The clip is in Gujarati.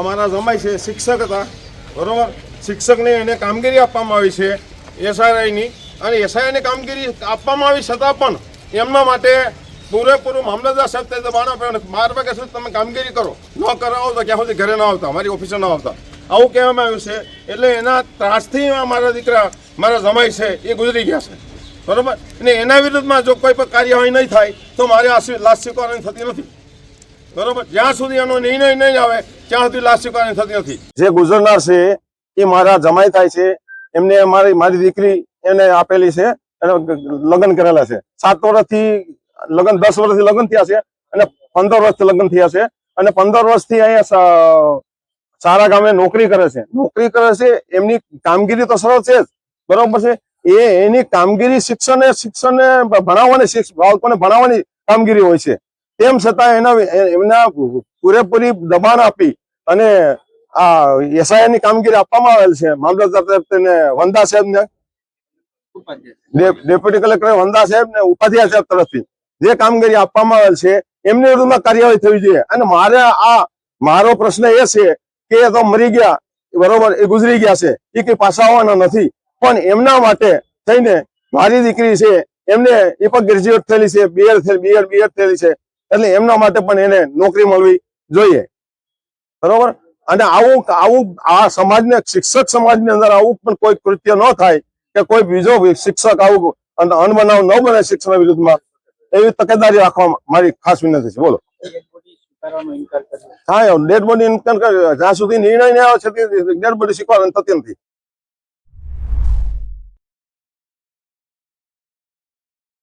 અમારા જમાઈ છે શિક્ષક હતા, બરોબર? શિક્ષકને એને કામગીરી આપવામાં આવી છે એસઆરઆઈની અને એસઆઈઆઈને કામગીરી આપવામાં આવી છતાં પણ એમના માટે પૂરેપૂરું મામલતદાર સાહેબ તે દબાણ બાર વાગ્યા સુધી તમે કામગીરી કરો. ન કરાવો તો ક્યાં સુધી ઘરે ન આવતા મારી ઓફિસે ન આવતા. આવું કહેવામાં આવ્યું છે. એટલે એના ત્રાસથી મારા દીકરા, મારા જમાઈ છે, એ ગુજરી ગયા છે. બરોબર? અને એના વિરુદ્ધમાં જો કોઈ પણ કાર્યવાહી નહીં થાય, તો મારે આ લાશ સ્વીકારવાની થતી નથી. બરોબર? જ્યાં સુધી એનો નિર્ણય નહીં આવે, ત્યાં સુધી લાશ સ્વીકારણી થતી નથી. જે ગુજરનાર છે, એ મારા જમાઈ થાય છે, એમને મારી મારી દીકરી એને આપેલી છે અને લગ્ન કરેલા છે. સાત વર્ષથી લગ્ન, દસ વર્ષથી લગ્ન થયા છે અને પંદર વર્ષથી લગ્ન થયા છે અને પંદર વર્ષથી અહીંયા સારા ગામે નોકરી કરે છે. નોકરી કરે છે, એમની કામગીરી તો સરળ છે જ. બરોબર છે? એ, એની કામગીરી શિક્ષણ શિક્ષણને ભણાવવાની બાળકોને ભણાવવાની કામગીરી હોય છે. તેમ છતાં એના એમના પૂરેપૂરી દબાણ આપી અને આ એસઆઈની કામગીરી આપવામાં આવેલ છે. મામલતદાર તેને વંદા સાહેબ ને ડેપ્યુટી કલેક્ટર વંદા સાહેબ ને ઉપાધ્યાય સાહેબ તરફથી જે કામગીરી આપવામાં આવેલ છે, એમની વિરુદ્ધમાં કાર્યવાહી થવી જોઈએ. અને મારે આ, મારો પ્રશ્ન એ છે કે એ તો મરી ગયા, બરોબર, એ ગુજરી ગયા છે. એ કઈ પાછા આવવાના નથી. પણ એમના માટે થઈને મારી દીકરી છે, એમને એ પણ ગ્રેજ્યુએટ થયેલી છે બીએડ બીએડ બીએડ થયેલી છે. એટલે એમના માટે પણ એને નોકરી મળવી જોઈએ. બરોબર? અને આવું આવું, આ સમાજને, શિક્ષક સમાજની અંદર આવું પણ કોઈ કૃત્ય ન થાય કે કોઈ બીજો શિક્ષક આવું અન- અનબનાવ ન બને શિક્ષણ વિરુદ્ધમાં, એવી તકેદારી રાખવા મારી ખાસ વિનંતી છે. બોલો. હા ડેડ બોડી જ્યાં સુધી નિર્ણય નહીં આવે છે ડેડ બોડી શીખવાડવાની થતી નથી